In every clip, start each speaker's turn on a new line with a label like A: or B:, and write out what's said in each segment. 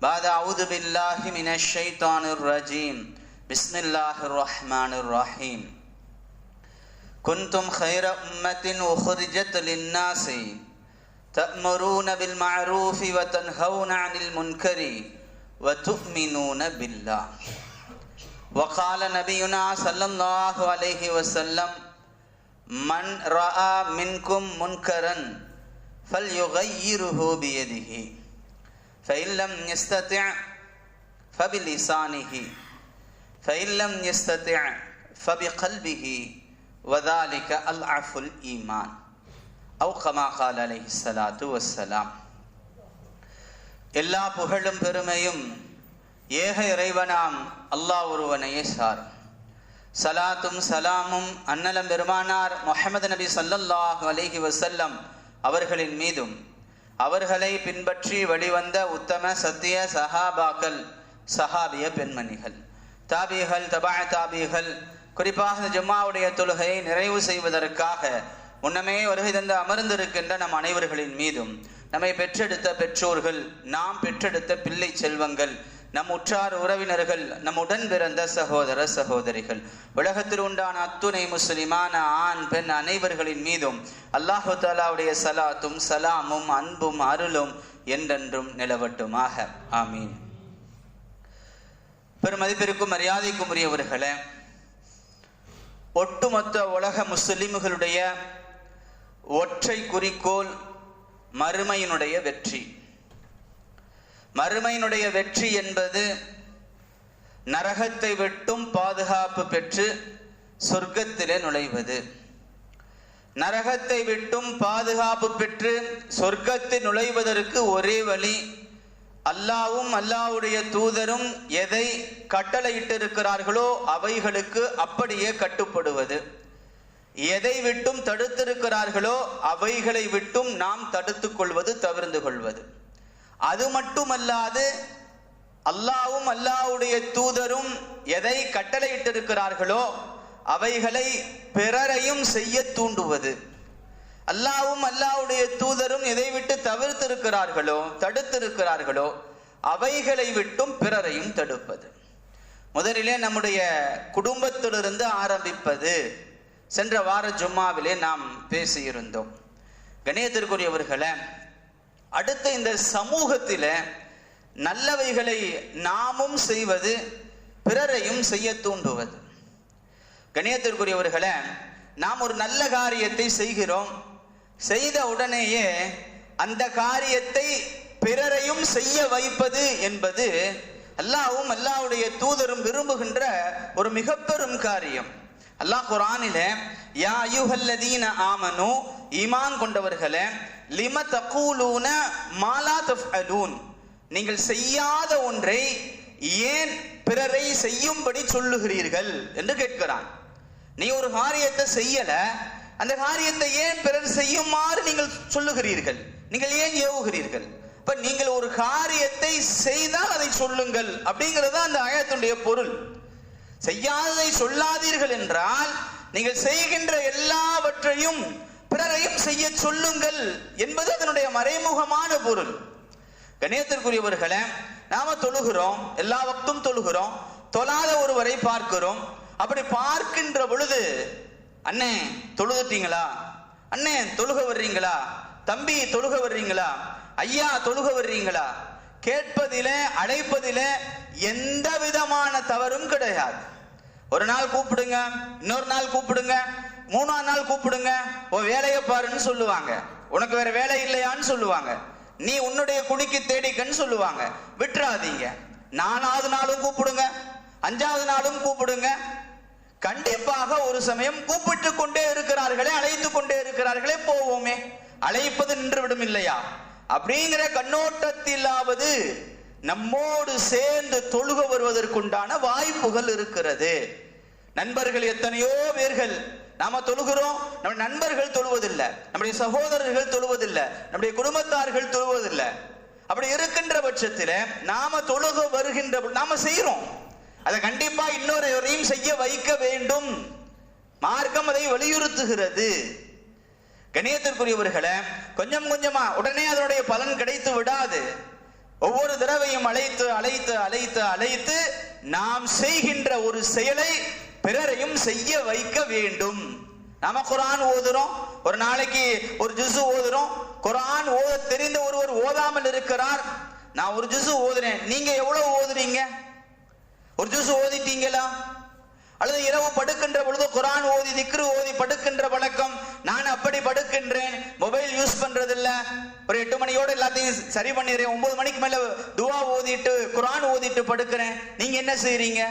A: بعد أعوذ بالله من الشيطان الرجيم. بسم الله الرحمن الرحيم. كنتم خير أمة أخرجت للناس تأمرون بالمعروف وتنهون عن المنكر وتؤمنون بالله. وقال نبينا صلى الله عليه وسلم من رأى منكم منكرا فليغيره بيده. فإن لم يستطع فبلسانه فإن لم يستطع فبقلبه وذلك أضعف الإيمان أو كما قال عليه الصلاة والسلام எல்லா புகழும் பெருமையும் ஏக இறைவனாம் அல்லாஹ் ஒருவனையே சார் சலாத்தும் சலாமும் அன்னலம் பெருமானார் முஹம்மது நபி ஸல்லல்லாஹு அலைஹி வஸல்லம் அவர்களின் மீதும் அவர்களை பின்பற்றி வெளிவந்த உத்தம சத்திய சஹாபாக்கள் சஹாபிய பெண்மணிகள். தாபிகள் தபா தாபிகள் குறிப்பாக ஜும்மாவுடைய தொழுகையை நிறைவு செய்வதற்காக முன்னமே வருகை தந்து அமர்ந்திருக்கின்ற நம் அனைவர்களின் மீதும் நம்மை பெற்றெடுத்த பெற்றோர்கள் நாம் பெற்றெடுத்த பிள்ளை செல்வங்கள் நம் உற்றார் உறவினர்கள் நம் உடன் பிறந்த சகோதர சகோதரிகள் உலகத்தில் உண்டான அத்துணை முஸ்லிமான ஆண் பெண் அனைவர்களின் மீதும் அல்லாஹு தாலாவுடைய சலாத்தும் சலாமும் அன்பும் அருளும் என்றென்றும் நிலவட்டுமாக. ஆமீன். பெருமதிப்பிற்கும் மரியாதைக்கும் உரியவர்களே ஒட்டுமொத்த உலக முஸ்லிம்களுடைய ஒற்றை குறிக்கோள் மறுமையினுடைய வெற்றி. மறுமையினுடைய வெற்றி என்பது நரகத்தை விட்டும் பாதுகாப்பு பெற்று சொர்க்கத்திலே நுழைவது. நரகத்தை விட்டும் பாதுகாப்பு பெற்று சொர்க்கத்தில் நுழைவதற்கு ஒரே வழி அல்லாவும் அல்லாவுடைய தூதரும் எதை கட்டளையிட்டிருக்கிறார்களோ அவைகளுக்கு அப்படியே கட்டுப்படுவது. எதை விட்டும் தடுத்திருக்கிறார்களோ அவைகளை விட்டும் நாம் தடுத்துக் கொள்வது தவிர்ந்து கொள்வது. அது மட்டுமல்லாது அல்லாவும் அல்லாவுடைய தூதரும் எதை கட்டளையிட்டிருக்கிறார்களோ அவைகளை பிறரையும் செய்ய தூண்டுவது. அல்லாவும் அல்லாவுடைய தூதரும் எதை விட்டு தவிர்த்திருக்கிறார்களோ தடுத்திருக்கிறார்களோ அவைகளை விட்டும் பிறரையும் தடுப்பது. முதலிலே நம்முடைய குடும்பத்திலிருந்து ஆரம்பிப்பது. சென்ற வார ஜும்மாவிலே நாம் பேசியிருந்தோம். கணேயத்திற்குரியவர்களை அடுத்த இந்த சமூகத்தில் நல்லவைகளை நாமும் செய்வது பிறரையும் செய்ய தூண்டுவது. கணியத்திற்குரியவர்களை நாம் ஒரு நல்ல காரியத்தை செய்கிறோம். செய்த உடனேயே அந்த காரியத்தை பிறரையும் செய்ய வைப்பது என்பது அல்லாவும் அல்லாவுடைய தூதரும் விரும்புகின்ற ஒரு மிக பெரும் காரியம். அல்லாஹ் குரானில யா யுஹல்லதீன ஆமனு ஈமான் கொண்டவர்களே லிம தகூலூன மாலா தஃஅலூன் நீங்கள் செய்யாத ஒன்றை ஏன் பிறரை செய்யும்படி சொல்லுகிறீர்கள் என்று கேட்கிறான். நீ ஒரு காரியத்தை செய்யல அந்த காரியத்தை ஏன் பிறர் செய்யுமாறு நீங்கள் சொல்லுகிறீர்கள். நீங்கள் ஏன் ஏவுகிறீர்கள்? இப்ப நீங்கள் ஒரு காரியத்தை செய்தால் அதை சொல்லுங்கள் அப்படிங்கிறது அந்த ஆயத்தினுடைய பொருள். செய்யாததை சொல்லாதீர்கள் என்றால் நீங்கள் செய்கின்ற எல்லாவற்றையும் பிறரையும் செய்ய சொல்லுங்கள் என்பது அதனுடைய மறைமுகமான பொருள். கணியத்திற்குரியவர்களை நாம தொழுகிறோம் எல்லா வக்தும் தொழுகிறோம் தொழாத ஒருவரை பார்க்கிறோம். அப்படி பார்க்கின்ற பொழுது அண்ணே தொழுதுட்டீங்களா? அண்ணே தொழுக வர்றீங்களா? தம்பி தொழுக வர்றீங்களா? ஐயா தொழுக வர்றீங்களா? கேட்பதில அழைப்பதில எந்த விதமான தவறும் கிடையாது. ஒரு நாள் கூப்பிடுங்க இன்னொரு நாள் கூப்பிடுங்க மூணாம் நாள் கூப்பிடுங்க ஓ வேலையை பாருன்னு சொல்லுவாங்க. உனக்கு வேற வேலை இல்லையான்னு சொல்லுவாங்க. நீ உன்னுடைய குடிக்கு தேடிக்கன்னு சொல்லுவாங்க. விட்டுறாதீங்க. நாலாவது நாளும் கூப்பிடுங்க. அஞ்சாவது நாளும் கூப்பிடுங்க. கண்டிப்பாக ஒரு சமயம் கூப்பிட்டு கொண்டே இருக்கிறார்களே அழைத்து கொண்டே இருக்கிறார்களே போவோமே. அழைப்பது நின்றுவிடும் இல்லையா? அப்படிங்கிற கண்ணோட்டத்திலாவது நம்மோடு சேர்ந்து தொழுக வருவதற்குண்டான வாய்ப்புகள் இருக்கிறது. நண்பர்கள் எத்தனையோ பேர்கள் நாம தொழுகிறோம் நம்ம நண்பர்கள் தொழுவதில்லை நம்முடைய சகோதரர்கள் தொழுவதில்லை நம்முடைய குடும்பத்தார்கள் தொழுவதில்லை. அப்படி இருக்கின்ற பட்சத்தில் நாம தொழுக வருகின்ற நாம செய்யறோம் அதை கண்டிப்பா இன்னொருவரையும் செய்ய வைக்க வேண்டும். மார்க்கம் அதை வலியுறுத்துகிறது. கணியத்திற்குரியவர்களை கொஞ்சம் கொஞ்சமா உடனே அதனுடைய பலன் கிடைத்து விடாது. ஒவ்வொரு தடவையும் அழைத்து அழைத்து அழைத்து அழைத்து நாம் செய்கின்ற ஒரு செயலை பிறரையும் செய்ய வைக்க வேண்டும். நம்ம குரான் ஓதுறோம் ஒரு நாளைக்கு ஒரு ஜுசு ஓதுறோம் குரான் ஓத தெரிந்த ஒருவர் ஓதாமல் இருக்கிறார். நான் ஒரு ஜுசு ஓதுறேன் நீங்க எவ்வளவு ஓதுறீங்க? ஒரு ஜூஸ் ஓதிட்டீங்களா? அல்லது இரவு படுக்கின்ற பொழுது குரான் ஓதி திக்ரு ஓதி படுக்கின்ற வழக்கம் நான் அப்படி படுக்கின்றேன் மொபைல் யூஸ் பண்றது இல்ல ஒரு எட்டு மணியோட எல்லாத்தையும் சரி பண்ணிடுறேன் ஒன்பது மணிக்கு மேல துவா ஓதிட்டு குரான் ஓதிட்டு படுக்கிறேன். நீங்க என்ன செய்யறீங்க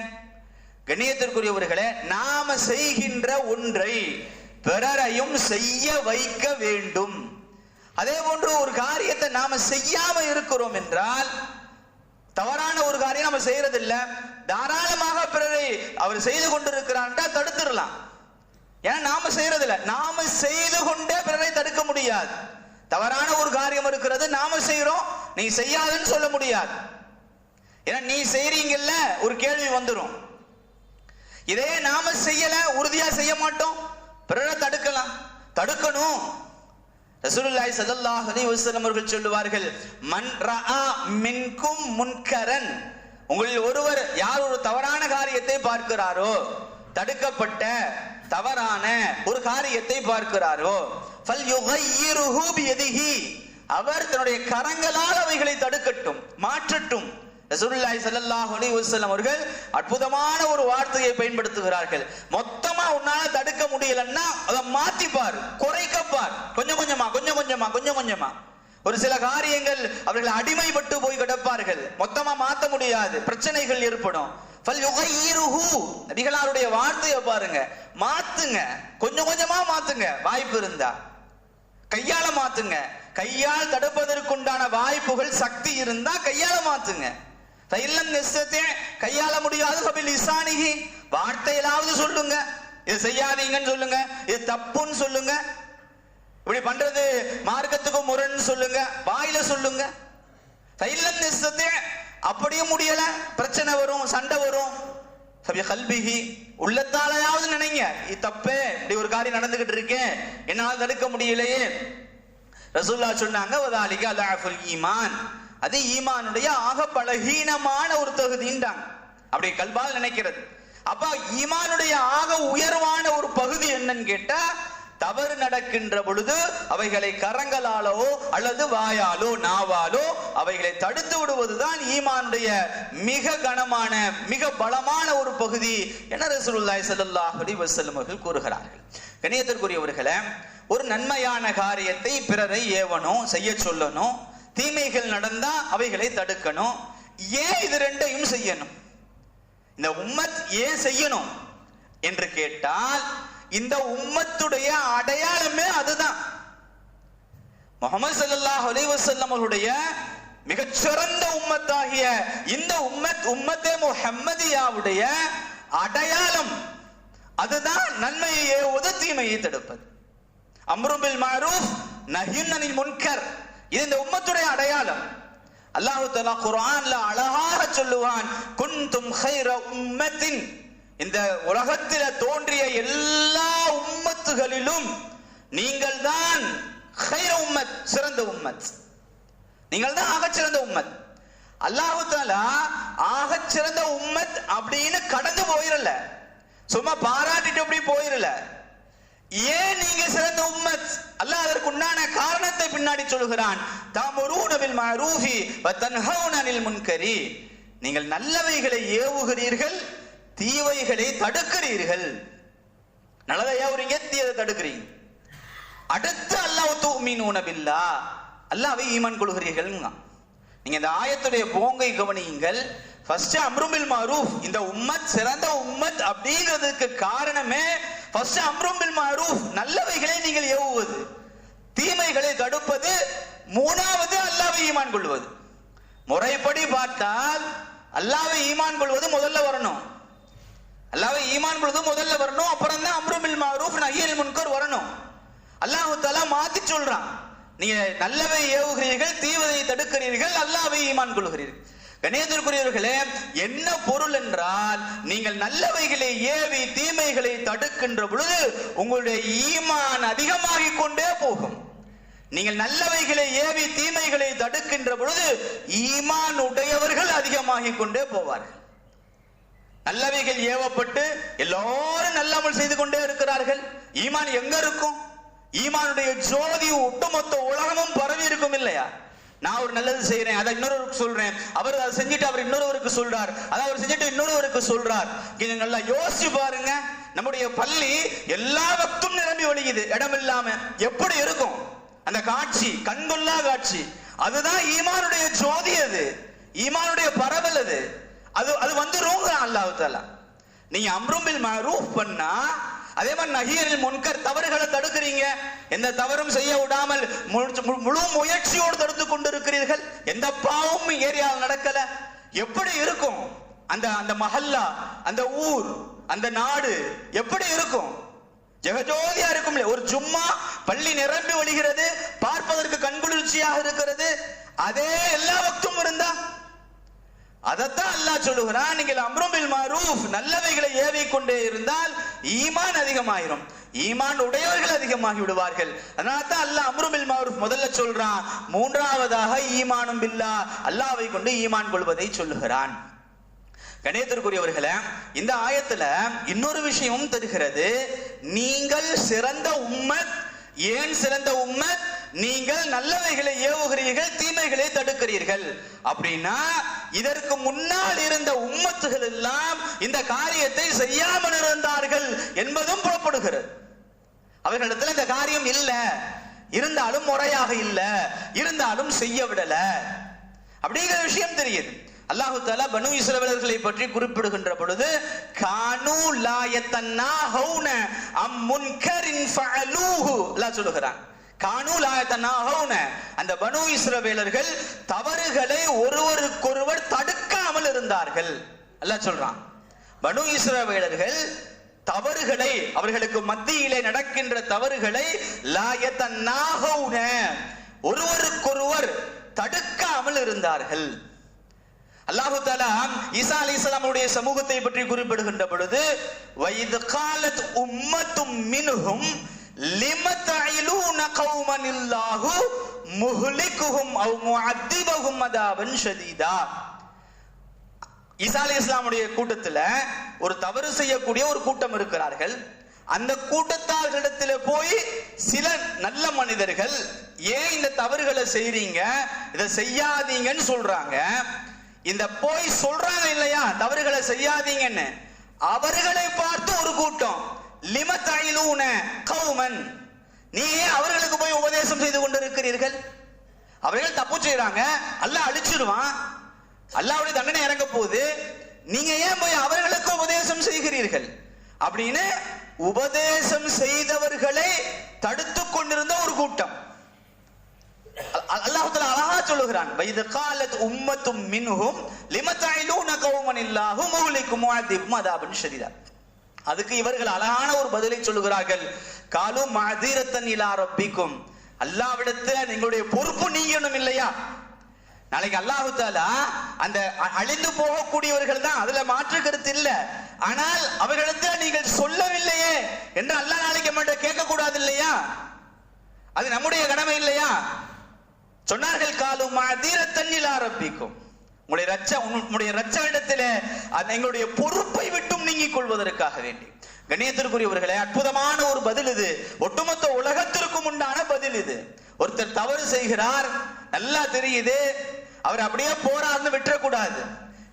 A: கண்ணியத்திற்குரியவர்களே நாம செய்கின்ற ஒன்றை பிறரையும் செய்ய வைக்க வேண்டும். அதே போன்று ஒரு காரியத்தை நாம செய்யாம இருக்கிறோம் என்றால் தவறான ஒரு காரியம் நம்ம செய்யறது இல்ல தாராளமாக பிறரை அவர் செய்து கொண்டிருக்கிறான்டா தடுத்துடலாம். ஏன்னா நாம செய்யறது இல்ல நாம செய்து கொண்டே பிறரை தடுக்க முடியாது. தவறான ஒரு காரியம் இருக்கிறது நாம செய்யறோம் நீ செய்யாதுன்னு சொல்ல முடியாது. ஏன்னா நீ செய்றீங்கல்ல ஒரு கேள்வி வந்துடும் இதே நாம செய்யல உறுதியா செய்ய மாட்டோம். பிறரை தடுக்கலாம். தடுக்கணும். ரசூலுல்லாஹி ஸல்லல்லாஹு அலைஹி வஸல்லம் அவர்கள் சொல்லுவார்கள் மன் ரஆ மின்கும் முன்கரன். உங்களில் ஒருவர் யார் ஒரு தவறான காரியத்தை பார்க்கிறாரோ தடுக்கப்பட்ட தவறான ஒரு காரியத்தை பார்க்கிறாரோ ஃபல் யுகையிருஹு பியதிஹி. அவர் தன்னுடைய கரங்களால் அவைகளை தடுக்கட்டும் மாற்றட்டும். ரசூலுல்லாஹி ஸல்லல்லாஹு அலைஹி வஸல்லம் அவர்கள் அற்புதமான ஒரு வார்த்தையை பயன்படுத்துகிறார்கள். மொத்தமா உன்னால தடுக்க முடியலன்னா அதை மாத்தி பார் குறைக்க பார். கொஞ்சம் கொஞ்சமா கொஞ்சம் கொஞ்சமா கொஞ்சம் கொஞ்சமா. ஒரு சில காரியங்கள் அவர்கள் அடிமைப்பட்டு போய் கிடப்பார்கள். மொத்தமா மாத்த முடியாது பிரச்சனைகள் ஏற்படும். நபிகளாருடைய வார்த்தையை பாருங்க. மாத்துங்க கொஞ்சம் கொஞ்சமா மாத்துங்க வாய்ப்பு இருந்தா. கையால மாத்துங்க. கையால் தடுப்பதற்குண்டான வாய்ப்புகள் சக்தி இருந்தா கையால மாத்துங்க. தைலம் நெசத்தே கையாள முடியாது கபில் இசானிகி வார்த்தையிலாவது சொல்லுங்க. இது செய்யாதீங்கன்னு சொல்லுங்க. இது தப்புன்னு சொல்லுங்க. இப்படி பண்றது மார்க்கத்துக்கு முரண்னு சொல்லுங்க. வாயில சொல்லுங்க. தைலம் நெசத்தே அப்படியும் முடியல. பிரச்சனை வரும் சண்டை வரும். சபிய கல்பிஹி. உள்ளத்தாலையாவது நினைங்க. இது தப்பே. இப்படி ஒரு காரியம் நடந்துகிட்டு இருக்கேன் என்னால் தடுக்க முடியலையே. ரசூல்லா சொன்னாங்க ஒரு அலாஃபுல் ஈமான். அது ஈமானுடைய ஆக பலகீனமான ஒரு தகுதின்றாங்க அப்படி கல்பால் நினைக்கிறது. அப்ப ஈமானுடைய ஆக உயர்வான ஒரு பகுதி என்னன்னு கேட்டா தவறு நடக்கின்ற பொழுது அவைகளை கரங்களாலோ அல்லது வாயாலோ நாவாலோ அவைகளை தடுத்து விடுவதுதான் ஈமானுடைய மிக கனமான மிக பலமான ஒரு பகுதி என ரசூலுல்லாஹி ஸல்லல்லாஹு அலைஹி வஸல்லம் அவர்கள் கூறுகிறார்கள். கணியத்திற்குரியவர்களை ஒரு நன்மையான காரியத்தை பிறரை ஏவனும் செய்ய சொல்லணும் தீமைகள் நடந்தா அவைகளை தடுக்கணும். ஏன் இது ரெண்டையும் செய்யணும்? இந்த உம்மத் ஏன் செய்யணும்? என்று கேட்டால் இந்த உம்மத்துடைய அடையாளமே அதுதான். முகமது சல்லாஹ் அலைஹி வஸல்லம் அவருடைய மிகச்சிறந்த உம்மத்தாகிய இந்த உம்மத் உம்மத்தே முஹம்மதியாவுடைய அடையாளம் அதுதான் நன்மையை ஏவுவது தீமையை தடுப்பது. அம்ருபில் மாரூஃப் நஹின் அனில் முன்கர் இது இந்த உம்மத்துடைய அடையாளம். அல்லாஹு தலா குரான்ல அழகாக சொல்லுவான் குந்தும் ஹைர உம்மத்தின். இந்த உலகத்தில தோன்றிய எல்லா உம்மத்துகளிலும் நீங்கள் தான் ஹைர உம்மத் சிறந்த உம்மத். நீங்கள் தான் ஆகச்சிறந்த உம்மத். அல்லாஹு தாலா ஆகச்சிறந்த உம்மத் அப்படின்னு கடந்து போயிடல சும்மா பாராட்டிட்டு அப்படி போயிடல ஏன் நீங்க சிறந்த உம்மத்? அல்லாஹ் அதற்கு உண்டான காரணத்தை பின்னாடி சொல்கிறான். தாம் பில் மஅரூஃபி வ தன்ஹவுன அனில் முன்கரி. நீங்கள் நல்லவைகளை ஏவுகிறீர்கள் தீவைகளை தடுக்கிறீர்கள். நல்லதை ஏவுறீங்க தீயதை தடுக்கிறீங்க. அடுத்து அல்லாஹ் தூமீன் உணவில்லா அல்லாவை ஈமான் கொள்கிறீர்கள் நீங்க இந்த ஆயத்துடைய போங்கை கவனியுங்கள். ஃபர்ஸ்ட் அம்ருபில் மாரூஃப் இந்த உம்மத் சிறந்த உம்மத் அப்படிங்கிறதுக்கு காரணமே ஃபர்ஸ்ட் அம்ருபில் மாரூஃப் நல்லவைகளை நீங்கள் ஏவுவது தீமைகளை தடுப்பது மூணாவது அல்லாவை ஈமான் கொள்வது. முறைப்படி பார்த்தால் அல்லாவை ஈமான் கொள்வது முதல்ல வரணும். அல்லாவை ஈமான் கொள்வது முதல்ல வரணும் அப்புறம் தான் அம்ருபில் மாரூஃப் நகியல் முன்கர் வரணும். அல்லாஹு தாலா மாத்தி சொல்றான். நீங்க நல்லவை ஏவுகிறீர்கள் தீவதை தடுக்கிறீர்கள் அல்லாவை ஈமான் கொள்கிறீர்கள். கணேதருக்குரியவர்களே என்ன பொருள் என்றால் நீங்கள் நல்லவைகளை ஏவி தீமைகளை தடுக்கின்ற பொழுது உங்களுடைய ஈமான் அதிகமாகிக் கொண்டே போகும். நீங்கள் நல்லவைகளை ஏவி தீமைகளை தடுக்கின்ற பொழுது ஈமான் உடையவர்கள் அதிகமாகிக் கொண்டே போவார்கள். நல்லவைகள் ஏவப்பட்டு எல்லாரும் நல்லமல் செய்து கொண்டே இருக்கிறார்கள். ஈமான் எங்க இருக்கும்? ஈமானுடைய ஜோதி ஒட்டுமொத்த உலகமும் பரவி இருக்கும் இல்லையா? நான் ஒரு நல்லது செய்யறேன் அதை இன்னொருவருக்கு சொல்றேன். அவர் அதை செஞ்சுட்டு அவர் இன்னொருவருக்கு சொல்றார். அதை அவர் செஞ்சுட்டு இன்னொருவருக்கு சொல்றார். இது நல்லா யோசிச்சு பாருங்க. நம்முடைய பள்ளி எல்லா வக்தும் நிரம்பி வழியுது இடம் இல்லாம எப்படி இருக்கும்? அந்த காட்சி கண்கொள்ளா காட்சி. அதுதான் ஈமானுடைய ஜோதி அது. ஈமானுடைய பரவல் அது. அது அது வந்து ரோங்க அல்லாஹ் தாலா நீங்க அம்ரும்பில் மரூஃப் பண்ணா அதே மாதிரி நகீரில் முன்கர் தவறுகளை தடுக்கிறீங்க. எந்த தவறும் செய்ய விடாமல் முழு- முழு முயற்சியோடு தடுத்து கொண்டு இருக்கிறீர்கள் எந்த பாவமும் ஏரியாவில் நடக்கல. எப்படி இருக்கும்? அந்த அந்த மஹல்லா அந்த ஊர் அந்த நாடு எப்படி இருக்கும்? ஜெகஜோதியா இருக்கும் ஒரு ஜும்மா பள்ளி நிரம்பி வழிகிறது பார்ப்பதற்கு கண்குளிர்ச்சியாக இருக்கிறது. அதே எல்லா வக்தும் இருந்தா அதத்தான் அல்லாஹ் சொல்லுகிறான் நீங்கள் அம்ருபில் மாரூஃப் நல்லவைகளை ஏவி கொண்டே இருந்தால் ஈமான் அதிகமாயிரும். ஈமான் உடையவர்கள் அதிகமாகி விடுவார்கள். அதனால தான் அல்லாஹ் அம்ருபில் மாரூஃப் முதல்ல சொல்றான் மூன்றாவதாக ஈமானும் பில்லா அல்லாவை கொண்டு ஈமான் கொள்வதை சொல்லுகிறான். கணேத்திற்குரியவர்களே இந்த ஆயத்துல இன்னொரு விஷயமும் தருகிறது நீங்கள் சிறந்த உம்மத் ஏன் சிறந்த உம்மத்? நீங்கள் நல்லவைகளை ஏவுகிறீர்கள் தீமைகளை தடுக்கிறீர்கள். அப்படின்னா இதற்கு முன்னால் இருந்த உம்மத்துகள் எல்லாம் இந்த காரியத்தை செய்யாமல் இருந்தார்கள் என்பதும் புறப்படுகிறது அவர்களிடத்துல இந்த காரியம் இல்ல. இருந்தாலும் முறையாக இல்ல. இருந்தாலும் செய்ய விடல. அப்படிங்கிற விஷயம் தெரியுது. அல்லாஹு தாலா பனு இஸ்ரவேலர்களை பற்றி குறிப்பிடுகின்ற பொழுது கானு லாயத்தன்னா யத்தன்னாஹவுன அம் முன்கரின் ஃபஅலூஹு அல்லாஹ் சொல்லுகிறான். கானு லாயத்தன்னா யத்தன்னாஹவுன அந்த பனு இஸ்ரவேலர்கள் தவறுகளை ஒருவருக்கொருவர் தடுக்காமல் இருந்தார்கள். அல்லாஹ் சொல்றான். பனு இஸ்ரவேலர்கள் தவறுகளை அவர்களுக்கு மத்தியிலே நடக்கின்ற தவறுகளை லாயத்தன்னாகவுன ஒருவருக்கொருவர் தடுக்காமல் இருந்தார்கள். அல்லாஹு தாலா ஈசா அலைஹிஸ்ஸலாமுடைய சமூகத்தை பற்றி குறிப்பிடுகின்ற பொழுது வைது காலத் உம்மத்தும் மினுகும் லிம கௌமன் இல்லாஹு முஹ்லிகுஹும் அவ் முஅத்திபஹும் ஷதீதா. ஈசா அலி இஸ்லாமுடைய கூட்டத்துல ஒரு தவறு செய்யக்கூடிய ஒரு கூட்டம் இருக்கிறார்கள். அந்த கூட்டத்தார்களிடத்துல போய் சில நல்ல மனிதர்கள் ஏன் இந்த தவறுகளை செய்றீங்க? இதை செய்யாதீங்கன்னு சொல்றாங்க. இந்த போய் சொல்றாங்க இல்லையா? தவறுகளை செய்யாதீங்கன்னு. அவர்களை பார்த்து ஒரு கூட்டம். லிமத்தாயிலூன கவுமன் நீ ஏன் அவர்களுக்கு போய் உபதேசம் செய்து கொண்டிருக்கிறீர்கள். அவர்கள் தப்பு செய்யறாங்க அல்ல அழிச்சிருவான். அல்லாவுடைய தண்டனை இறங்க போகுது. நீங்க ஏன் போய் அவர்களுக்கு உபதேசம் செய்கிறீர்கள்? அப்படின்னு உபதேசம் செய்தவர்களை தடுத்து கொண்டிருந்த ஒரு கூட்டம். அல்லாஹ் அழகா சொல்லுகிறான். வைத காலத் உம்மத்தும் மின்ஹும் லிமத்தாயிலும் கௌமன் இல்லாஹு முஹ்லிக்கும் முஅதிபும் அதாபன் ஷதீதா. அதுக்கு இவர்கள் அழகான ஒரு பதிலை சொல்லுகிறார்கள். காலு மதீரத்தன் இலா ரப்பிக்கும். அல்லாவிடத்துல எங்களுடைய பொறுப்பு நீங்கணும் இல்லையா? நாளைக்கு அல்லாஹு தாலா அந்த அழிந்து போகக்கூடியவர்கள் தான். அதுல மாற்று கருத்து இல்ல. ஆனால் அவர்களிடத்தில் நீங்கள் சொல்லவில்லையே என்று அல்லாஹ் நாளைக்கு மட்டும் கேட்க கூடாது இல்லையா? அது நம்முடைய கடமை இல்லையா? சொன்னார்கள் காலும் தண்ணில் ஆரம்பிக்கும். உங்களுடைய ரச்ச உங்களுடைய ரச்ச இடத்திலே அந்த எங்களுடைய பொறுப்பை விட்டும் நீங்கிக் கொள்வதற்காக வேண்டி. கண்ணியத்திற்குரியவர்களே அற்புதமான ஒரு பதில் இது. ஒட்டுமொத்த உலகத்திற்கும் உண்டான பதில் இது. ஒருத்தர் தவறு செய்கிறார் நல்லா தெரியுது அவர் அப்படியே போறாருன்னு விட்டுறக்கூடாது.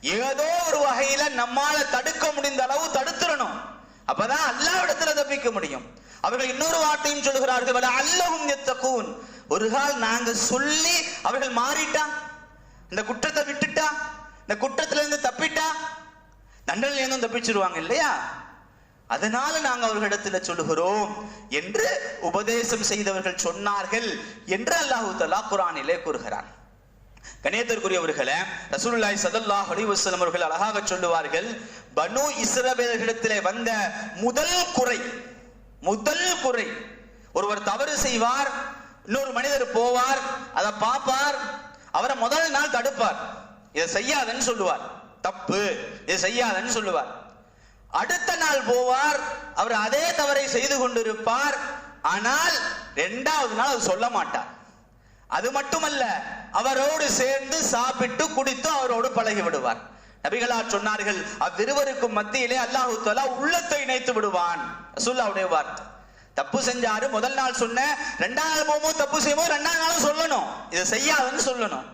A: ஏதோ ஒரு வகையில நம்மால தடுக்க முடிந்த அளவு தடுத்துடணும். அப்பதான் அல்லாவிடத்துல தப்பிக்க முடியும். அவர்கள் இன்னொரு வார்த்தையும் சொல்லுகிறார்கள் அல்லவும் எத்த கூன் ஒரு கால் நாங்க சொல்லி அவர்கள் மாறிட்டா? இந்த குற்றத்தை விட்டுட்டா? இந்த குற்றத்துல இருந்து தப்பிட்டா? தண்டனையில இருந்தும் தப்பிச்சிருவாங்க இல்லையா? அதனால நாங்க அவர்களிடத்துல சொல்லுகிறோம் என்று உபதேசம் செய்தவர்கள் சொன்னார்கள் என்று அல்லாஹு தஆலா குரானிலே கூறுகிறான். கணியத்திற்குரியவர்களே ரசூலுல்லாஹி ஸல்லல்லாஹு அலைஹி வஸல்லம் அவர்கள் அழகாக சொல்லுவார்கள் பனு இஸ்ரவேலர்களிடத்திலே வந்த முதல் குறை முதல் குறை ஒருவர் தவறு செய்வார் இன்னொரு மனிதர் போவார் அதை பார்ப்பார் அவரை முதல் நாள் தடுப்பார். இதை செய்யாதன்னு சொல்லுவார். தப்பு. இதை செய்யாதன்னு சொல்லுவார். அடுத்த நாள் போவார் அவர் அதே தவறை செய்து கொண்டிருப்பார். ஆனால் இரண்டாவது நாள் அவர் சொல்ல மாட்டார். அது மட்டுமல்ல அவரோடு சேர்ந்து சாப்பிட்டு குடித்து அவரோடு பழகி விடுவார். நபிகளார் சொன்னார்கள் அவ்விருவருக்கும் மத்தியிலே அல்லாஹு உள்ளத்தை இணைத்து விடுவான். ரசூலுல்லாஹ்வுடைய வார்த்தை. தப்பு செஞ்சாரு முதல் நாள் சொன்ன ரெண்டாம் நாள் போகும்போது தப்பு செய்யும்போது ரெண்டாம் நாளும் சொல்லணும். இதை செய்யாதுன்னு சொல்லணும்.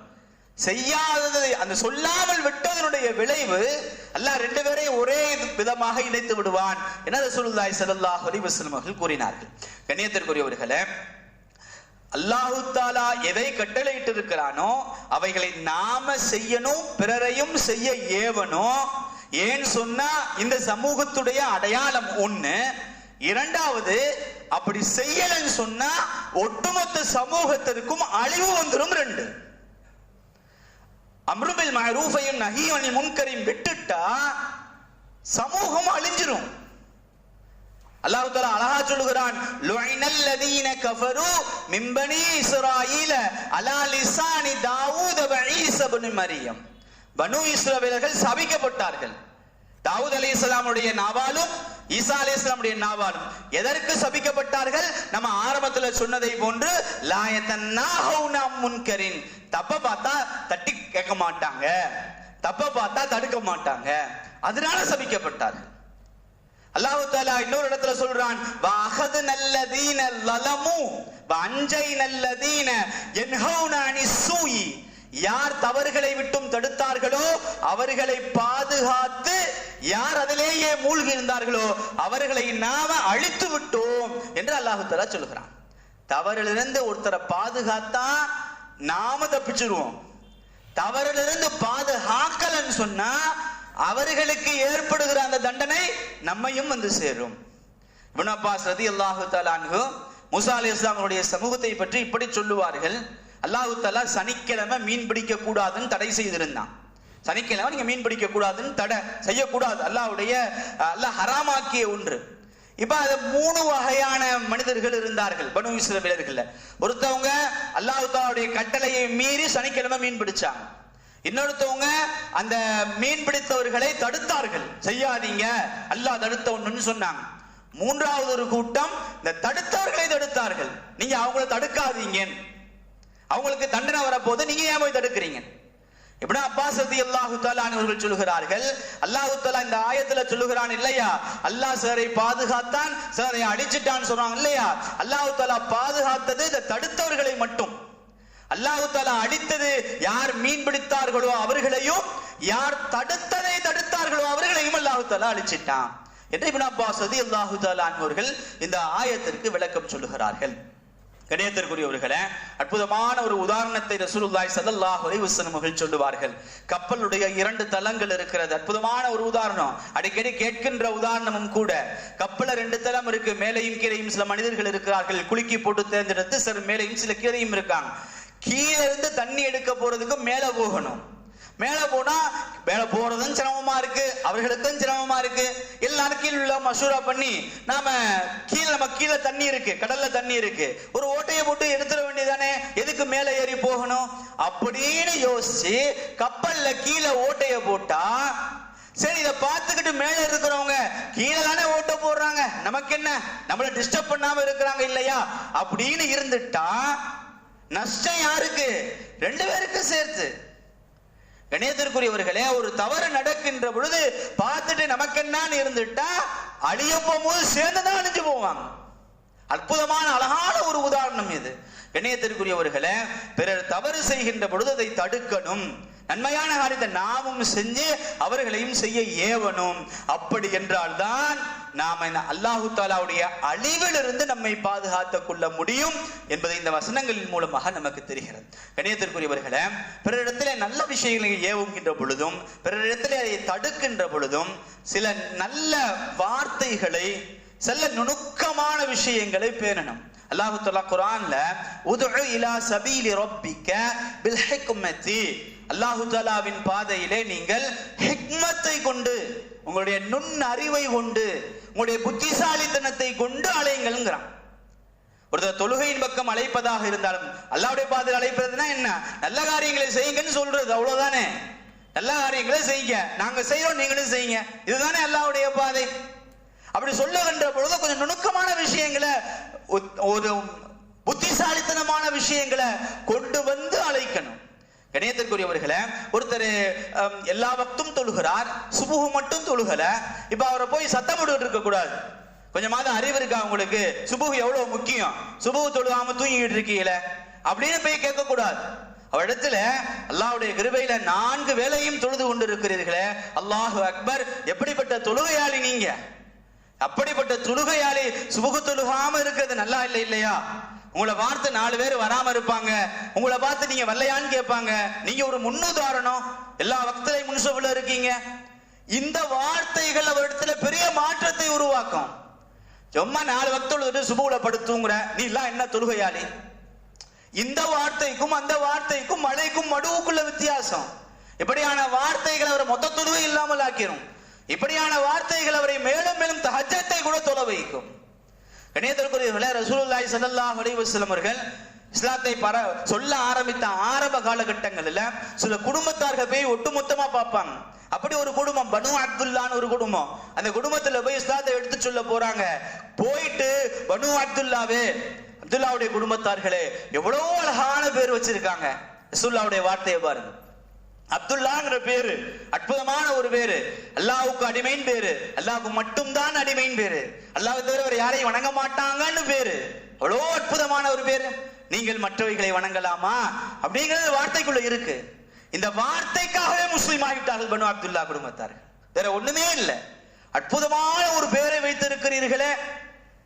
A: செய்யாதது அந்த சொல்லாமல் விட்டதனுடைய விளைவு அல்லாஹ் ரெண்டு பேரையும் ஒரே விதமாக இணைத்து விடுவான் என ரசூலுல்லாஹி ஸல்லல்லாஹு அலைஹி வஸல்லம் அவர்கள் கூறினார்கள். கண்ணியத்திற்குரியவர்களே அல்லாஹு தாலா எதை கட்டளையிட்டு இருக்கிறானோ அவைகளை நாம செய்யணும் பிறரையும் செய்ய ஏவணும். ஏன் சொன்னா இந்த சமூகத்துடைய அடையாளம் ஒண்ணு இரண்டாவது அப்படி செய்யலன்னு சொன்னா ஒட்டுமொத்த சமூகத்திற்கும் அழிவு வந்துடும் ரெண்டு. அம்ருபில் மஹரூஃபையும் நஹீவனில் முன்கரையும் விட்டுட்டா சமூகம் அழிஞ்சிரும். அல்லாஹ் தஆலா அழகா சொல்லுகிறான் லுஐனல் லதீன கஃபரு மின் பனி இஸ்ராயீல அலா லிசானி தாவூத வ ஈஸா இப்னு மரியம். பனு இஸ்ரவேலர்கள் சபிக்கப்பட்டார்கள். தாவூத் அலைஹிஸ்ஸலாமுடைய நாவாலும் ஈசா அலைஹிஸ்ஸலாமுடைய நாவாலும். எதற்கு சபிக்கப்பட்டார்கள்? நம்ம ஆரம்பத்துல சொன்னதை போன்று லாயத்தன்னாஹவுனா முன்கரின். தப்ப பார்த்தா தட்டி கேட்க மாட்டாங்க. தப்ப பார்த்தா தடுக்க மாட்டாங்க. அதனால சபிக்கப்பட்டார்கள். அல்லாஹு தாலா இன்னொரு இடத்துல சொல்றான் வாஹது நல்லதீன லலமு வஞ்சை நல்லதீன என்ஹவுன அனி சூயி. யார் தவறுகளை விட்டும் தடுத்தார்களோ அவர்களை பாதுகாத்து யார் அதிலேயே மூழ்கி இருந்தார்களோ அவர்களை நாம அழித்து விட்டோம் என்று அல்லாஹு தலா சொல்கிறான் தவறிலிருந்து ஒருத்தரை பாதுகாத்தா நாம தப்பிச்சிருவோம். தவறிலிருந்து பாதுகாக்கலன்னு சொன்னா அவர்களுக்கு ஏற்படுகிற அந்த தண்டனை நம்மையும் வந்து சேரும். இப்னு அப்பாஸ் ரலியல்லாஹு தஆலா முசா அலி அலைஹிஸ்ஸலாமுடைய சமூகத்தை பற்றி இப்படி சொல்லுவார்கள். அல்லாஹு சனிக்கிழமை மீன் பிடிக்க கூடாதுன்னு தடை செய்திருந்தான். சனிக்கிழமை நீங்க மீன் பிடிக்க கூடாதுன்னு தடை செய்யக்கூடாது. அல்லாவுடைய அல்லாஹ் ஹராமாக்கிய ஒன்று. இப்ப அது மூணு வகையான மனிதர்கள் இருந்தார்கள் பனு இஸ்ரவேலர்கள்ல. ஒருத்தவங்க அல்லாஹ் தாலுடைய கட்டளையை மீறி சனிக்கிழமை மீன் பிடிச்சாங்க. இன்னொருத்தவங்க அந்த மீன் பிடித்தவர்களை தடுத்தார்கள். செய்யாதீங்க அல்லாஹ் தடுத்த ஒண்ணுன்னு சொன்னாங்க. மூன்றாவது ஒரு கூட்டம் இந்த தடுத்தவர்களை தடுத்தார்கள். நீங்க அவங்கள தடுக்காதீங்க அவங்களுக்கு தண்டனை வரப்போது நீங்க ஏன் போய் தடுக்கிறீங்க? இப்படி அப்பாஸ் ரதி அல்லாஹு அவர்கள் சொல்லுகிறார்கள் அல்லாஹு தாலா இந்த ஆயத்துல சொல்லுகிறான் இல்லையா? அல்லாஹ் சாரை பாதுகாத்தான் சாரை அடிச்சிட்டான்னு சொல்றாங்க இல்லையா? அல்லாஹு தாலா பாதுகாத்தது இந்த தடுத்தவர்களை மட்டும். அல்லாஹு தாலா அடித்தது யார் மீன் பிடித்தார்களோ அவர்களையும் யார் தடுத்ததை தடுத்தார்களோ அவர்களையும் அல்லாஹு தாலா அழிச்சிட்டான். என்று இபின் அப்பாஸ் ரதி அல்லாஹு தாலா அவர்கள் இந்த ஆயத்திற்கு விளக்கம் சொல்லுகிறார்கள். கணியத்திற்குரியவர்களே அற்புதமான ஒரு உதாரணத்தை ரசூலுல்லாய் ஸல்லல்லாஹு அலைஹி சொல்லுவார்கள். கப்பலுடைய இரண்டு தளங்கள் இருக்கிறது. அற்புதமான ஒரு உதாரணம். அடிக்கடி கேட்கின்ற உதாரணமும் கூட கப்பல ரெண்டு தளம் இருக்கு மேலையும் கீழையும் சில மனிதர்கள் இருக்கிறார்கள். குலுக்கி போட்டு தேர்ந்தெடுத்து சில மேலையும் சில கீழையும் இருக்காங்க. கீழே இருந்து தண்ணி எடுக்க போறதுக்கு மேலே போகணும். மேல போனா மேல போறதும் சிரமமா இருக்கு அவர்களுக்கும் சிரமமா இருக்கு. எல்லாரும் கீழ் உள்ள மசூரா பண்ணி நாம கீழே நம்ம கீழே தண்ணி இருக்கு கடல்ல தண்ணி இருக்கு. ஒரு ஓட்டையை போட்டு எடுத்துட வேண்டியதானே எதுக்கு மேல ஏறி போகணும்? அப்படின்னு யோசிச்சு கப்பல்ல கீழே ஓட்டைய போட்டா சரி இதை பார்த்துக்கிட்டு மேல இருக்கிறவங்க கீழே தானே ஓட்ட போடுறாங்க. நமக்கு என்ன? நம்மள டிஸ்டர்ப் பண்ணாம இருக்கிறாங்க இல்லையா? அப்படின்னு இருந்துட்டா நஷ்டம் யாருக்கு? ரெண்டு பேருக்கும் சேர்த்து. கணியத்திற்குரியவர்களே ஒரு தவறு நடக்கின்ற பொழுது பார்த்துட்டு நமக்கென்னான்னு இருந்துட்டா அழிய போகும்போது சேர்ந்துதான் அழிஞ்சு போவாங்க. அற்புதமான அழகான ஒரு உதாரணம் இது. கண்ணியத்திற்குரியவர்களே பிறர் தவறு செய்கின்ற பொழுது அதை தடுக்கணும். நன்மையான காரியத்தை நாமும் செஞ்சு அவர்களையும் செய்ய ஏவணும். அப்படி என்றால்தான் நாம் இந்த அல்லாஹு தாலாவுடைய அழிவிலிருந்து நம்மை பாதுகாத்துக் கொள்ள முடியும் என்பதை இந்த வசனங்களின் மூலமாக நமக்கு தெரிகிறது. கணியத்திற்குரியவர்களே பிறரிடத்திலே நல்ல விஷயங்களை ஏவுகின்ற பொழுதும் பிறரிடத்திலே அதை தடுக்கின்ற பொழுதும் சில நல்ல வார்த்தைகளை சில நுணுக்கமான விஷயங்களை பேணணும். அல்லாஹு தஆலா குரான்ல உதுஉ இலா சபீலி ரப்பிக பில் ஹிக்மதி அல்லாஹு தஆலாவின் பாதையிலே நீங்கள் ஹிக்மத்தை கொண்டு உங்களுடைய நுண் அறிவை கொண்டு உங்களுடைய புத்திசாலித்தனத்தை கொண்டு அலையுங்கள்ங்கிறான் ஒருத்தர் தொழுகையின் பக்கம் அழைப்பதாக இருந்தாலும் அல்லாவுடைய பாதையில் அழைப்பதுன்னா என்ன? நல்ல காரியங்களை செய்யுங்கன்னு சொல்றது அவ்வளவுதானே? நல்ல காரியங்களை செய்யுங்க. நாங்க செய்யறோம் நீங்களும் செய்யுங்க. இதுதானே அல்லாவுடைய பாதை? அப்படி சொல்லுகின்ற பொழுது கொஞ்சம் நுணுக்கமான விஷயங்களை ஒரு புத்திசாலித்தனமான விஷயங்களை கொண்டு வந்து அழைக்கணும். கணியத்திற்குரியவர்களை ஒருத்தர் எல்லா வக்தும் தொழுகிறார் சுபுகு மட்டும் தொழுகல இப்ப அவரை போய் சத்தம் போட்டுட்டு இருக்க கூடாது. கொஞ்சமாவது அறிவு இருக்கா உங்களுக்கு? சுபுகு எவ்வளவு முக்கியம்? சுபுகு தொழுகாம தூங்கிட்டு இருக்கீங்கள? அப்படின்னு போய் கேட்கக்கூடாது. அவரிடத்துல அல்லாஹ்வுடைய கிருபையில நான்கு வேலையும் தொழுது கொண்டு இருக்கிறீர்களே அல்லாஹு அக்பர் எப்படிப்பட்ட தொழுகையாளி நீங்க? அப்படிப்பட்ட தொழுகையாலே சுபுகு தொழுகாம இருக்கிறது நல்லா இல்லை இல்லையா? உங்களை பார்த்து நாலு பேர் வராம இருப்பாங்க. உங்களை பார்த்து நீங்க வரலையான்னு கேட்பாங்க. நீங்க ஒரு முன்னுதாரணம். எல்லா வக்தலை முன்சபுல இருக்கீங்க. இந்த வார்த்தைகள் அவரிடத்துல பெரிய மாற்றத்தை உருவாக்கும். சும்மா நாலு வக்தொழுது சுபுல படுத்துங்கிற. நீ எல்லாம் என்ன தொழுகையாளி? இந்த வார்த்தைக்கும் அந்த வார்த்தைக்கும் மழைக்கும் மடுவுக்குள்ள வித்தியாசம். இப்படியான வார்த்தைகள் அவர் மொத்த தொழுகை இல்லாமல் ஆக்கிரும்? இப்படியான வார்த்தைகள் அவரை மேலும் மேலும் தஹஜத்தை கூட தொலை வைக்கும். கணியத்திற்குரியவர்களே ரசூலுல்லாய் ஸல்லல்லாஹு அலைஹி அவர்கள் இஸ்லாத்தை பர சொல்ல ஆரம்பித்த ஆரம்ப காலகட்டங்களில் சில குடும்பத்தார்கள் போய் ஒட்டுமொத்தமா பார்ப்பாங்க. அப்படி ஒரு குடும்பம் பனு அப்துல்லான்னு ஒரு குடும்பம். அந்த குடும்பத்துல போய் இஸ்லாத்தை எடுத்து சொல்ல போறாங்க. போயிட்டு பனு அப்துல்லாவே அப்துல்லாவுடைய குடும்பத்தார்களே எவ்வளவு அழகான பேர் வச்சிருக்காங்க. ரசூல்லாவுடைய வார்த்தையை பாருங்க. அப்துல்லாங்கிற பேரு. அற்புதமான ஒரு பேரு. அல்லாவுக்கு அடிமையின் பேரு. அல்லாவுக்கு மட்டும்தான் அடிமையின் பேரு. அல்லாஹ் தவிர அவர் யாரையும் வணங்க மாட்டாங்கன்னு பேரு. அவ்வளோ அற்புதமான ஒரு பேரு. நீங்கள் மற்றவைகளை வணங்கலாமா? அப்படிங்கிறது வார்த்தைக்குள்ள இருக்கு. இந்த வார்த்தைக்காகவே முஸ்லீம் ஆகிவிட்டார்கள் பனு அப்துல்லா குடும்பத்தார்கள். வேற ஒண்ணுமே இல்லை. அற்புதமான ஒரு பேரை வைத்திருக்கிறீர்களே.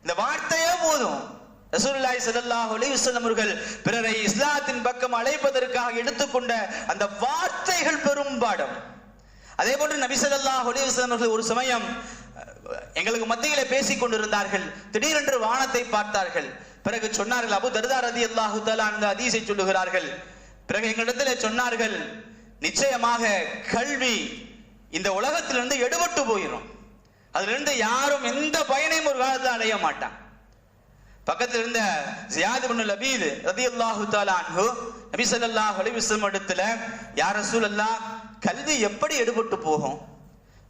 A: இந்த வார்த்தையே போதும். ரசூலுல்லாஹி ஸல்லல்லாஹு அலைஹி வஸல்லம் அவர்கள் பிறரை இஸ்லாத்தின் பக்கம் அழைப்பதற்காக எடுத்துக்கொண்ட அந்த வார்த்தைகள் பெரும் பாடம். அதே போன்று நபி ஸல்லல்லாஹு அலைஹி வஸல்லம் அவர்கள் ஒரு சமயம் எங்களுக்கு மத்தியிலே பேசிக் கொண்டிருந்தார்கள். திடீரென்று வானத்தை பார்த்தார்கள். பிறகு சொன்னார்கள் அபு தர்தா ரலியல்லாஹு தஆலா அந்த அதீசை சொல்லுகிறார்கள். பிறகு எங்களிடத்தில் சொன்னார்கள் நிச்சயமாக கல்வி இந்த உலகத்திலிருந்து எடுபட்டு போயிடும் அதிலிருந்து யாரும் எந்த பயனையும் ஒரு காலத்தில் அடைய மாட்டான். பக்கத்தில் இருந்த ஜியாது பின் லபீத் ரதி அல்லாஹு தாலான்ஹு நபி சல்லாஹ் அலிவிஸ்லம் இடத்துல யார் ரசூல் ரசூலல்லாஹ் கல்வி எப்படி எடுபட்டு போகும்?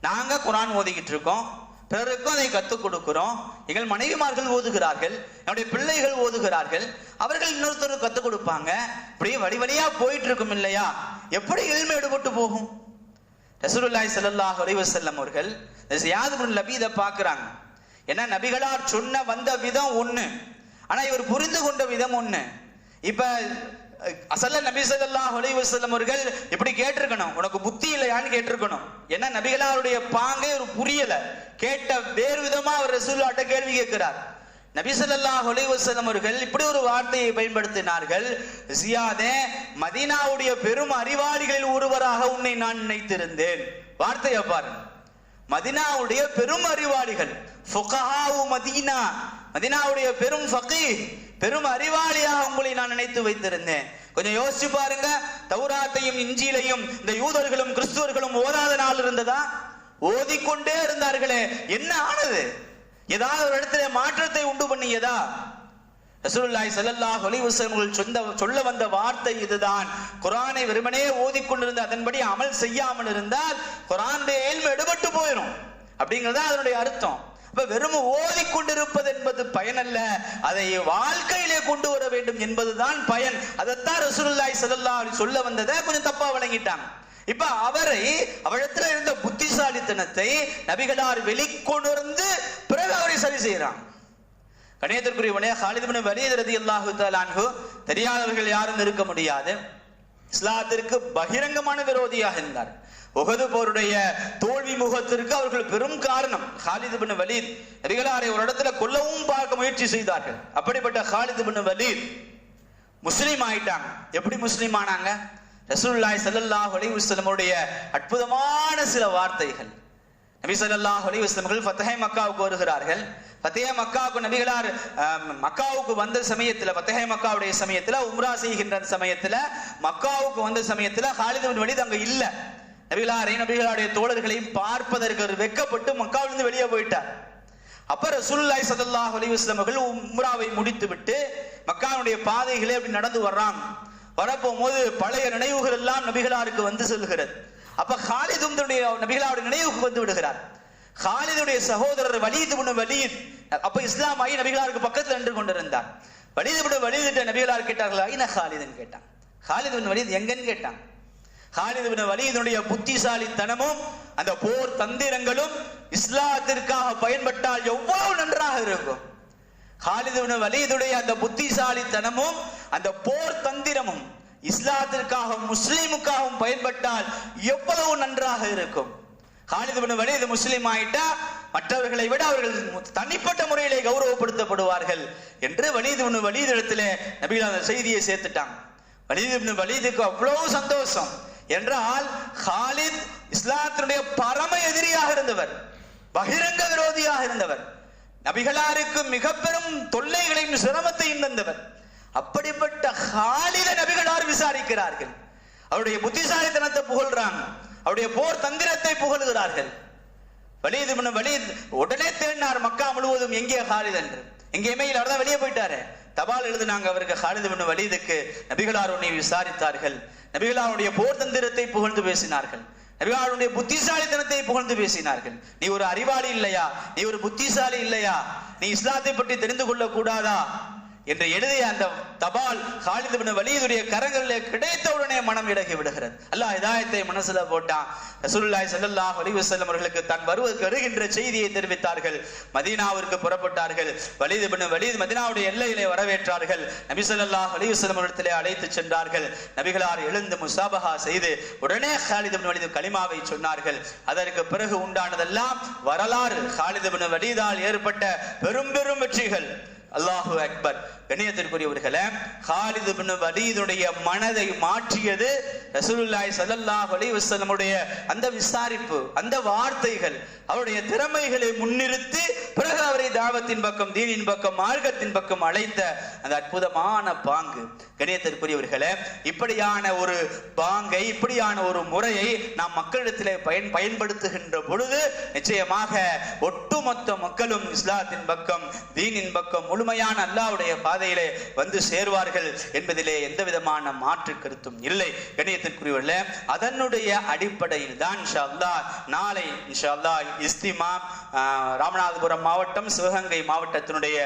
A: நாங்கள் குரான் ஓதிக்கிட்டு இருக்கோம் பிறருக்கும் அதை கற்றுக் கொடுக்கிறோம் எங்கள் மனைவிமார்கள் ஓதுகிறார்கள் என்னுடைய பிள்ளைகள் ஓதுகிறார்கள் அவர்கள் இன்னொருத்தருக்கு கற்றுக் கொடுப்பாங்க இப்படியே வழி வழியா போயிட்டு இருக்கும் இல்லையா? எப்படி எளிமை எடுபட்டு போகும்? ரசூலுல்லாஹி ஸல்லல்லாஹு அலைஹி வஸல்லம் அவர்கள் ஜியாது ஜியாத் இப்னு லபீத ஏன்னா நபிகளார் சொன்ன வந்த விதம் ஒன்று ஆனால் இவர் புரிந்து கொண்ட விதம் ஒன்று இப்போ அசல்ல நபி சொல்லா அலைஹி வசல்லம் அவர்கள் இப்படி கேட்டிருக்கணும். உனக்கு புத்தி இல்லையான்னு கேட்டிருக்கணும். ஏன்னா நபிகளாருடைய பாங்கே ஒரு புரியல. கேட்ட வேறு விதமா அவர் ரசூல்லாட்ட கேள்வி கேட்கிறார். நபி சொல்லா அலைஹி வசல்லம் அவர்கள் இப்படி ஒரு வார்த்தையை பயன்படுத்தினார்கள். ஜியாதே மதீனாவுடைய பெரும் அறிவாளிகளில் ஒருவராக உன்னை நான் நினைத்திருந்தேன். வார்த்தையை பாருங்க. மதினாவுடைய பெரும் அறிவாளிகள் ஃபுகஹாவு மதீனா. மதீனாவுடைய பெரும் ஃபகீஹ் பெரும் அறிவாளியாக உங்களை நான் நினைத்து வைத்திருந்தேன். கொஞ்சம் யோசிச்சு பாருங்க தௌராத்தையும் இஞ்சியிலையும் இந்த யூதர்களும் கிறிஸ்துவர்களும் ஓதாத நாள் இருந்ததா? ஓதிக்கொண்டே இருந்தார்களே என்ன ஆனது? ஏதாவது ஒரு இடத்துல மாற்றத்தை உண்டு பண்ணியதா? ரசூல்லாய் செல்லல்லா அலைஹி சொந்த சொல்ல வந்த வார்த்தை இதுதான். குரானை வெறுமனே ஓதிக்கொண்டிருந்த அதன்படி அமல் செய்யாமல் இருந்தால் குரான் ஏழ்மை எடுபட்டு போயிடும் அப்படிங்கிறது தான் அதனுடைய அர்த்தம். அப்ப வெறும் ஓதிக்கொண்டிருப்பது என்பது பயனல்ல. அதை வாழ்க்கையிலே கொண்டு வர வேண்டும் என்பதுதான் பயன். அதைத்தான் ரசூலுல்லாஹி ஸல்லல்லாஹு சொல்ல வந்ததை கொஞ்சம் தப்பா வழங்கிட்டாங்க இப்ப அவரை அவரிடத்துல இருந்த புத்திசாலித்தனத்தை நபிகளார் வெளிக்கொணர்ந்து பிறகு அவரை சரி செய்யறாங்க. கணியத்திற்குரியவனே ஹாலித் பின் வலீத் ரலியல்லாஹு தெரியாதவர்கள் யாரும் இருக்க முடியாது. இஸ்லாத்திற்கு பகிரங்கமான விரோதியாக இருந்தார். உகது போருடைய தோல்வி முகத்திற்கு அவர்கள் பெரும் காரணம். ஹாலிது பின் வலீத் நபிகளாரை ஒரு இடத்துல கொல்லவும் பார்க்க முயற்சி செய்தார்கள். அப்படிப்பட்ட ஹாலிது பின் வலீத் முஸ்லீம் ஆயிட்டாங்க. எப்படி முஸ்லீம் ஆனாங்க? ரசூல்லாய் சல்லாஹ் அலி வஸல்லமுடைய அற்புதமான சில வார்த்தைகள். நபி ஸல்லல்லாஹு அலைஹி வஸல்லம் மக்காவுக்கு வருகிறார்கள். ஃபத்தஹே மக்காவுக்கு நபிகளார் மக்காவுக்கு வந்த சமயத்தில் ஃபத்தஹே மக்காவுடைய சமயத்தில் உம்ரா செய்கின்ற சமயத்தில் மக்காவுக்கு வந்த சமயத்தில் ஹாலிது பின் அங்கே இல்லை. இல்ல நபிகளாரையும் நபிகளாருடைய தோழர்களையும் பார்ப்பதற்கு ஒரு வெக்கப்பட்டு மக்காவிலிருந்து வெளியே போயிட்டார். அப்ப ரசூல்லாய் சதல்லாஹ் அலைஹி அவர்கள் உம்ராவை முடித்து விட்டு மக்காவுடைய பாதைகளே அப்படி நடந்து வர்றாங்க. வரப்போகும்போது பழைய நினைவுகள் எல்லாம் நபிகளாருக்கு வந்து செல்கிறது. அப்ப ஹாலிதும் தன்னுடைய நினைவுக்கு வந்து விடுகிறார் ஹாலிதுடைய சகோதரர் வலிது புண்ணு வலியுத் அப்ப இஸ்லாம் ஆகி நபிகளாருக்கு பக்கத்தில் நின்று கொண்டிருந்தார் வலீது பின் வலீதிட்ட நபிகளார் கேட்டார்கள் ஐன ஹாலிதுன்னு கேட்டான் ஹாலிது பின் வலிது எங்கன்னு கேட்டான் ஹாலிது பின் வலியுதனுடைய புத்திசாலித்தனமும் அந்த போர் தந்திரங்களும் இஸ்லாத்திற்காக பயன்பட்டால் எவ்வளவு நன்றாக இருக்கும் ஹாலிது பின் வலியுதுடைய அந்த புத்திசாலித்தனமும் அந்த போர் தந்திரமும் இஸ்லாத்திற்காகவும் முஸ்லீமுக்காகவும் பயன்பட்டால் எவ்வளவு நன்றாக இருக்கும்? ஹாலிது பின் வலீது முஸ்லீம் ஆயிட்டா மற்றவர்களை விட அவர்கள் தனிப்பட்ட முறையிலே கௌரவப்படுத்தப்படுவார்கள் என்று வலீது பின் வலீது இடத்துல நபிகள் அந்த செய்தியை சேர்த்துட்டாங்க. வலீது பின் வலீதுக்கு அவ்வளவு சந்தோஷம். என்றால் ஹாலித் இஸ்லாத்தினுடைய பரம எதிரியாக இருந்தவர் பகிரங்க விரோதியாக இருந்தவர் நபிகளாருக்கு மிக பெரும் தொல்லைகளையும் சிரமத்தையும் தந்தவர். அப்படிப்பட்ட ஹாலித நபிகளார் விசாரிக்கிறார்கள். அவருடைய புத்திசாலித்தனத்தை புகழ்றாங்க. அவருடைய போர் தந்திரத்தை புகழ்கிறார்கள். வலிது பின் வலீத் உடனே தேடினார் மக்கா முழுவதும் எங்கே ஹாலித் என்று. எங்கேயுமே இல்லை அவர்தான் வெளியே போயிட்டாரு. தபால் எழுதினாங்க அவருக்கு ஹாலிது பின் வலிதுக்கு. நபிகளார் உன்னை விசாரித்தார்கள். நபிகளாருடைய போர் தந்திரத்தை புகழ்ந்து பேசினார்கள். நபிகளாருடைய புத்திசாலித்தனத்தை புகழ்ந்து பேசினார்கள். நீ ஒரு அறிவாளி இல்லையா? நீ ஒரு புத்திசாலி இல்லையா? நீ இஸ்லாத்தை பற்றி தெரிந்து கொள்ள கூடாதா என்று எழுதிய அந்த தபால் ஹாலிது வலியுடைய கரங்களில் கிடைத்தவுடனே கிடைத்த உடனே மனம் இடகி விடுகிறது. அல்லாஹ் இதாயத்தை மனசுல போட்டான். ரசூல்லாய் சல்லாஹ் அலைஹி அவர்களுக்கு தன் வருவதற்கு வருகின்ற செய்தியை தெரிவித்தார்கள். மதீனாவிற்கு புறப்பட்டார்கள். வலீது பின் மதீனாவுடைய எல்லையிலே வரவேற்றார்கள். நபி சொல்லாஹ் அலைஹி வஸல்லம் இடத்திலே அழைத்து சென்றார்கள். நபிகளார் எழுந்து முசாபஹா செய்து உடனே ஹாலிது வலிது களிமாவை சொன்னார்கள். அதற்கு பிறகு உண்டானதெல்லாம் வரலாறு. ஹாலிது வலிதால் ஏற்பட்ட பெரும் பெரும் வெற்றிகள். அல்லாஹு அக்பர். கணியத்திற்குரியவர்களே ஹாலிது பின் வலீதுடைய மனதை மாற்றியது ரசூலுல்லாய் சல்லல்லாஹ் அலி வசலமுடைய அந்த விசாரிப்பு அந்த வார்த்தைகள் அவருடைய திறமைகளை முன்னிறுத்தி பிறகு அவரை தாவத்தின் பக்கம் தீனின் பக்கம் மார்க்கத்தின் பக்கம் அழைத்த அந்த அற்புதமான பாங்கு. கணியத்திற்குரியவர்களே இப்படியான ஒரு பாங்கை இப்படியான ஒரு முறையை நாம் மக்களிடத்தில் பயன் பயன்படுத்துகின்ற பொழுது நிச்சயமாக ஒட்டுமொத்த மக்களும் இஸ்லாத்தின் பக்கம் தீனின் பக்கம் முழுமையான அல்லாவுடைய பாதையிலே வந்து சேர்வார்கள் என்பதிலே எந்த விதமான மாற்று கருத்தும் இல்லை. கணியத்திற்குரியவர்களே அதனுடைய அடிப்படையில் தான் இன்ஷா அல்லாஹ் நாளை இன்ஷா அல்லாஹ் இஸ்திமா ராமநாதபுரம் விழுப்புரம் மாவட்டம் சிவகங்கை மாவட்டத்தினுடைய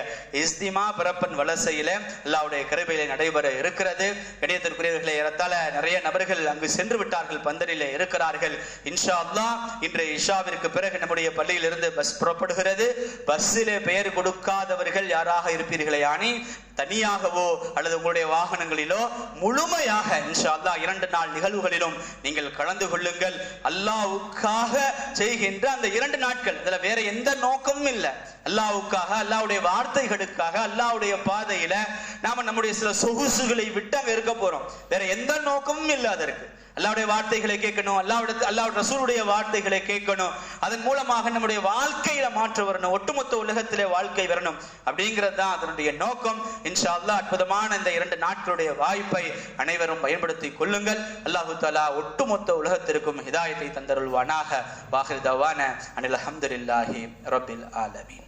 A: இஸ்திமா பிறப்பன் வலசையில அல்லாவுடைய கிருபையிலே நடைபெற இருக்கிறது. இணையத்திற்குரியவர்களை ஏறத்தாழ நிறைய நபர்கள் அங்கு சென்று விட்டார்கள் பந்தரில இருக்கிறார்கள். இன்ஷா அல்லா இன்று இஷாவிற்கு பிறகு நம்முடைய பள்ளியிலிருந்து பஸ் புறப்படுகிறது. பஸ்ஸிலே பெயர் கொடுக்காதவர்கள் யாராக இருப்பீர்களே ஆனி தனியாகவோ அல்லது உங்களுடைய வாகனங்களிலோ முழுமையாக இன்ஷா அல்லாஹ் இரண்டு நாள் நிகழ்வுகளிலும் நீங்கள் கலந்து கொள்ளுங்கள். அல்லாஹ்வுக்காக செய்கின்ற அந்த இரண்டு நாட்கள் இதுல வேற எந்த நோக்கமும் இல்லை. அல்ல அல்லாவுக்காக அல்லாவுடைய வார்த்தைகளுக்காக அல்லாவுடைய பாதையில நாம நம்முடைய சில சொகுசுகளை விட்டு அங்க இருக்க போறோம். வேற எந்த நோக்கமும் இல்லாத இருக்கு. அல்லாவுடைய வார்த்தைகளை கேட்கணும். அல்லாவுடைய அல்லாவுடைய ரசூலுடைய வார்த்தைகளை கேட்கணும். அதன் மூலமாக நம்முடைய வாழ்க்கையில மாற்றம் வரணும். ஒட்டுமொத்த உலகத்திலே வாழ்க்கை வரணும். அப்படிங்கிறது தான் அதனுடைய நோக்கம். இன்ஷா அல்லாஹ் அற்புதமான இந்த இரண்டு நாட்களுடைய வாய்ப்பை அனைவரும் பயன்படுத்தி கொள்ளுங்கள். அல்லாஹு தாலா ஒட்டுமொத்த உலகத்திற்கும் ஹிதாயத்தை தந்தருள்வானாக. வாஹிர் தவான அனில் அஹமதுல்லாஹி ரபில் ஆலமின்.